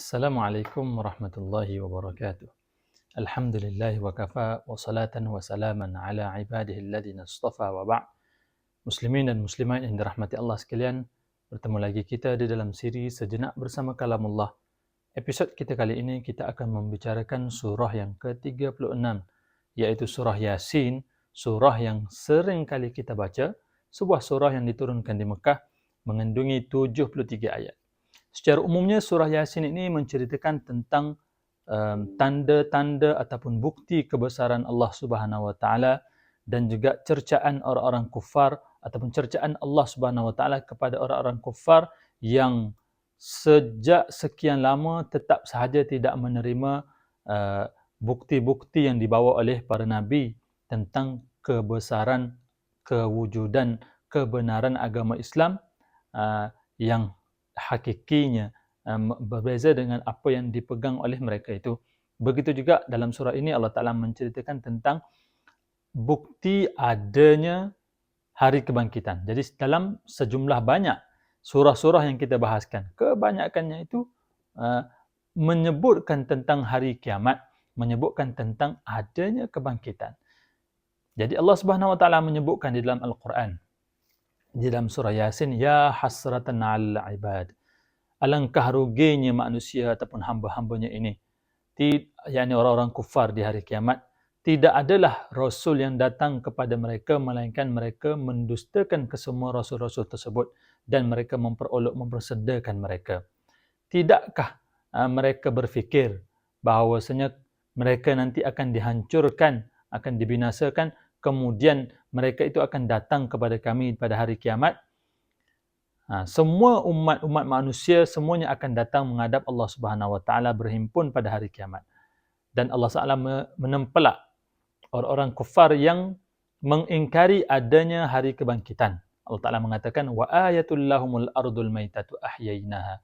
Assalamualaikum warahmatullahi wabarakatuh. Alhamdulillah wa kafa wa salatan wa salaman ala ibadihi alladhina istafa wa ba' Muslimin dan muslimat yang dirahmati Allah sekalian, bertemu lagi kita di dalam siri Sejenak Bersama Kalamullah. Episod kita kali ini kita akan membicarakan surah yang ke-36 iaitu surah Yasin, surah yang sering kali kita baca, sebuah surah yang diturunkan di Mekah mengandungi 73 ayat. Secara umumnya surah Yasin ini menceritakan tentang um, tanda-tanda ataupun bukti kebesaran Allah Subhanahu wa taala dan juga cercaan orang-orang kufar ataupun cercaan Allah Subhanahu wa taala kepada orang-orang kufar yang sejak sekian lama tetap sahaja tidak menerima uh, bukti-bukti yang dibawa oleh para nabi tentang kebesaran, kewujudan, kebenaran agama Islam uh, yang hakikinya berbeza dengan apa yang dipegang oleh mereka itu. Begitu juga dalam surah ini Allah Ta'ala menceritakan tentang bukti adanya hari kebangkitan. Jadi dalam sejumlah banyak surah-surah yang kita bahaskan, kebanyakannya itu uh, menyebutkan tentang hari kiamat, menyebutkan tentang adanya kebangkitan. Jadi Allah Subhanahu wa taala menyebutkan di dalam Al-Quran di dalam surah Yasin ya hasratan 'alal ibad. Alangkah ruginya manusia ataupun hamba-hambanya ini. Yakni orang-orang kufar di hari kiamat tidak adalah rasul yang datang kepada mereka melainkan mereka mendustakan kesemua rasul-rasul tersebut dan mereka memperolok mempersedakan mereka. Tidakkah uh, mereka berfikir bahawasanya mereka nanti akan dihancurkan akan dibinasakan kemudian mereka itu akan datang kepada kami pada hari kiamat. Ha, semua umat-umat manusia semuanya akan datang menghadap Allah Subhanahu Wa Taala berhimpun pada hari kiamat. Dan Allah Taala menempelak orang-orang kufar yang mengingkari adanya hari kebangkitan. Allah Taala mengatakan wa ayatul lahumul ardul maitatu ahyainaha.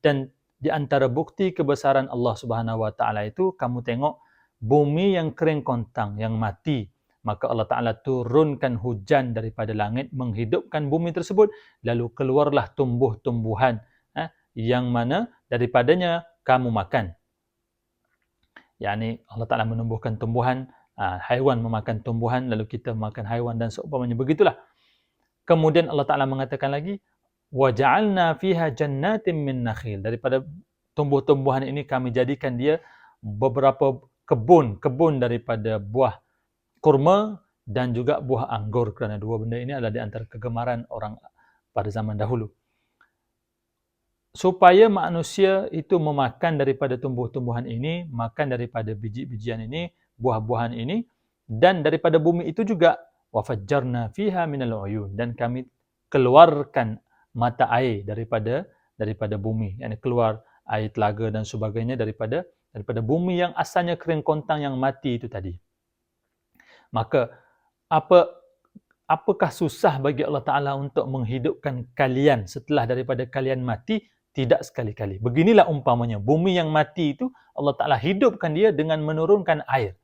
Dan di antara bukti kebesaran Allah Subhanahu Wa Taala itu kamu tengok bumi yang kering kontang yang mati maka Allah Ta'ala turunkan hujan daripada langit menghidupkan bumi tersebut. Lalu keluarlah tumbuh-tumbuhan eh, yang mana daripadanya kamu makan. Yakni Allah Ta'ala menumbuhkan tumbuhan uh, haiwan memakan tumbuhan lalu kita makan haiwan dan seumpamanya. Begitulah. Kemudian Allah Ta'ala mengatakan lagi waja'alna fiha jannatin min nakhil. Daripada tumbuh-tumbuhan ini kami jadikan dia beberapa kebun kebun daripada buah kurma dan juga buah anggur kerana dua benda ini adalah di antara kegemaran orang pada zaman dahulu. Supaya manusia itu memakan daripada tumbuh-tumbuhan ini, makan daripada biji-bijian ini, buah-buahan ini dan daripada bumi itu juga wafajjarna fiha minal uyun. Dan kami keluarkan mata air daripada daripada bumi. Yakni keluar air telaga dan sebagainya daripada daripada bumi yang asalnya kering kontang yang mati itu tadi maka apa apakah susah bagi Allah Taala untuk menghidupkan kalian setelah daripada kalian mati? Tidak sekali-kali. Beginilah umpamanya. Bumi yang mati itu Allah Taala hidupkan dia dengan menurunkan air.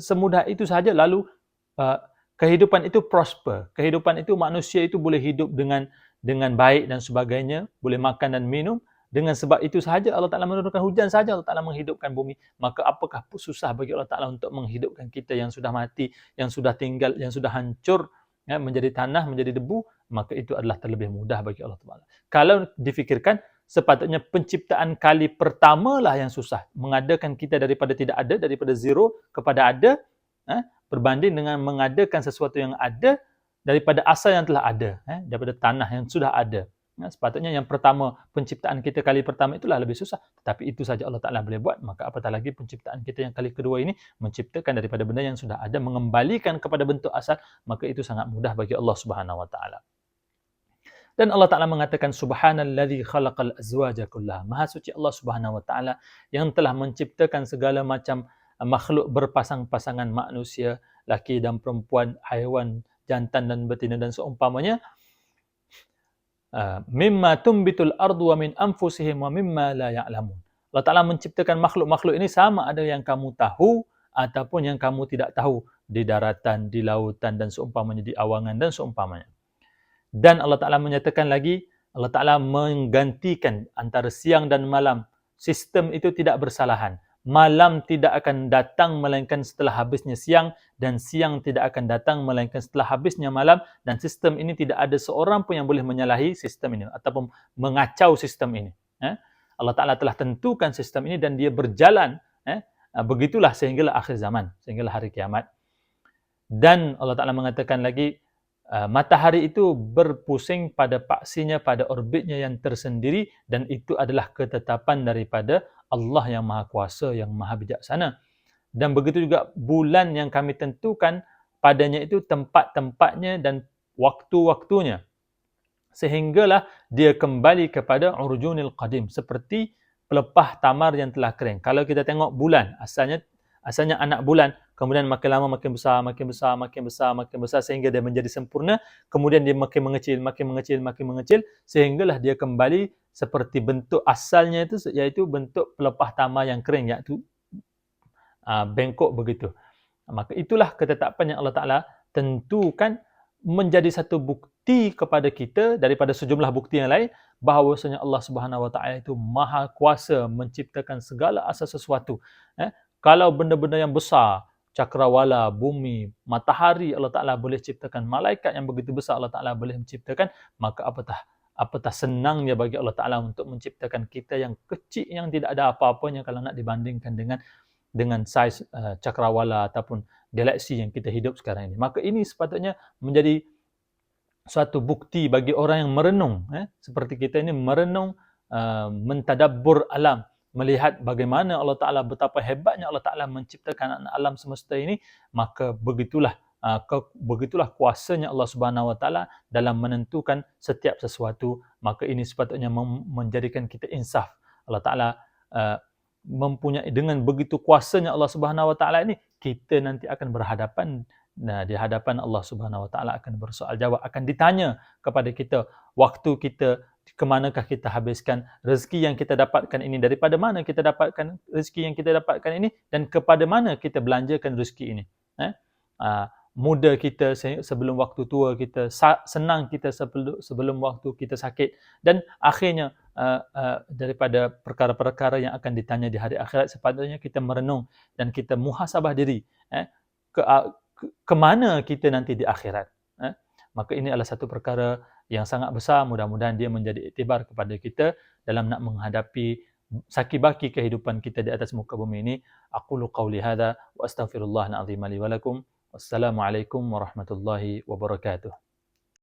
Semudah itu saja lalu uh, kehidupan itu prosper. Kehidupan itu manusia itu boleh hidup dengan dengan baik dan sebagainya. Boleh makan dan minum dengan sebab itu sahaja Allah Ta'ala menurunkan hujan saja Allah Ta'ala menghidupkan bumi. Maka apakah susah bagi Allah Ta'ala untuk menghidupkan kita yang sudah mati, yang sudah tinggal, yang sudah hancur, ya, menjadi tanah, menjadi debu. Maka itu adalah terlebih mudah bagi Allah Ta'ala. Kalau difikirkan, sepatutnya penciptaan kali pertama lah yang susah. Mengadakan kita daripada tidak ada, daripada zero kepada ada, eh, berbanding dengan mengadakan sesuatu yang ada daripada asal yang telah ada, eh, daripada tanah yang sudah ada. Ya, sepatutnya yang pertama, penciptaan kita kali pertama itulah lebih susah. Tetapi itu saja Allah Ta'ala boleh buat. Maka apatah lagi penciptaan kita yang kali kedua ini menciptakan daripada benda yang sudah ada, mengembalikan kepada bentuk asal, maka itu sangat mudah bagi Allah Subhanahu Wa Ta'ala. Dan Allah Ta'ala mengatakan Subhanalladzi khalaqal azwaja kullaha. Maha suci Allah Subhanahu Wa Ta'ala yang telah menciptakan segala macam makhluk berpasang-pasangan manusia, laki dan perempuan, haiwan, jantan dan betina dan seumpamanya mimma tumbitul ardu wa min anfusihim wa mimma la ya'lamun. Allah Ta'ala menciptakan makhluk-makhluk ini sama ada yang kamu tahu ataupun yang kamu tidak tahu di daratan, di lautan dan seumpamanya di awangan dan seumpamanya. Dan Allah Ta'ala menyatakan lagi, Allah Ta'ala menggantikan antara siang dan malam sistem itu tidak bersalahan. Malam tidak akan datang melainkan setelah habisnya siang dan siang tidak akan datang melainkan setelah habisnya malam dan sistem ini tidak ada seorang pun yang boleh menyalahi sistem ini ataupun mengacau sistem ini. Eh? Allah Ta'ala telah tentukan sistem ini dan dia berjalan eh? begitulah sehinggalah akhir zaman, sehinggalah hari kiamat. Dan Allah Ta'ala mengatakan lagi, Uh, matahari itu berpusing pada paksinya, pada orbitnya yang tersendiri dan itu adalah ketetapan daripada Allah yang Maha Kuasa, yang Maha Bijaksana. Dan begitu juga bulan yang kami tentukan padanya itu tempat-tempatnya dan waktu-waktunya. Sehinggalah dia kembali kepada urjunil qadim seperti pelepah tamar yang telah kering. Kalau kita tengok bulan, asalnya asalnya anak bulan, kemudian makin lama makin besar, makin besar, makin besar, makin besar sehingga dia menjadi sempurna, kemudian dia makin mengecil, makin mengecil, makin mengecil sehinggalah dia kembali seperti bentuk asalnya itu iaitu bentuk pelepah tamar yang kering iaitu bengkok begitu. Maka itulah ketetapan yang Allah Taala tentukan menjadi satu bukti kepada kita daripada sejumlah bukti yang lain bahawasanya Allah Subhanahu Wa Taala itu maha kuasa menciptakan segala asas sesuatu. Eh, kalau benda-benda yang besar cakrawala, bumi, matahari Allah Ta'ala boleh ciptakan malaikat yang begitu besar Allah Ta'ala boleh menciptakan maka apatah apatah senangnya bagi Allah Ta'ala untuk menciptakan kita yang kecil yang tidak ada apa-apanya kalau nak dibandingkan dengan dengan saiz uh, cakrawala ataupun galaksi yang kita hidup sekarang ini. Maka ini sepatutnya menjadi suatu bukti bagi orang yang merenung. Eh? Seperti kita ini merenung, uh, mentadabbur alam melihat bagaimana Allah Ta'ala betapa hebatnya Allah Ta'ala menciptakan alam semesta ini, maka begitulah uh, ke, begitulah kuasanya Allah Subhanahu Wa Ta'ala dalam menentukan setiap sesuatu, maka ini sepatutnya menjadikan kita insaf. Allah Ta'ala uh, mempunyai dengan begitu kuasanya Allah Subhanahu Wa Ta'ala ini, kita nanti akan berhadapan Nah, di hadapan Allah Subhanahu Wa Taala akan bersoal jawab, akan ditanya kepada kita waktu kita ke manakah kita habiskan rezeki yang kita dapatkan ini? Daripada mana kita dapatkan rezeki yang kita dapatkan ini? Dan kepada mana kita belanjakan rezeki ini? Eh? Uh, muda kita sebelum waktu tua kita senang kita sebelum sebelum waktu kita sakit. Dan akhirnya uh, uh, daripada perkara-perkara yang akan ditanya di hari akhirat sepatutnya kita merenung dan kita muhasabah diri eh? Ke, uh, ke, ke mana kita nanti di akhirat maka ini adalah satu perkara yang sangat besar. Mudah-mudahan dia menjadi iktibar kepada kita dalam nak menghadapi sakibaki kehidupan kita di atas muka bumi ini. Aqulu qawli hadha wa astaghfirullahal azim li wa lakum. Wassalamu alaikum warahmatullahi wabarakatuh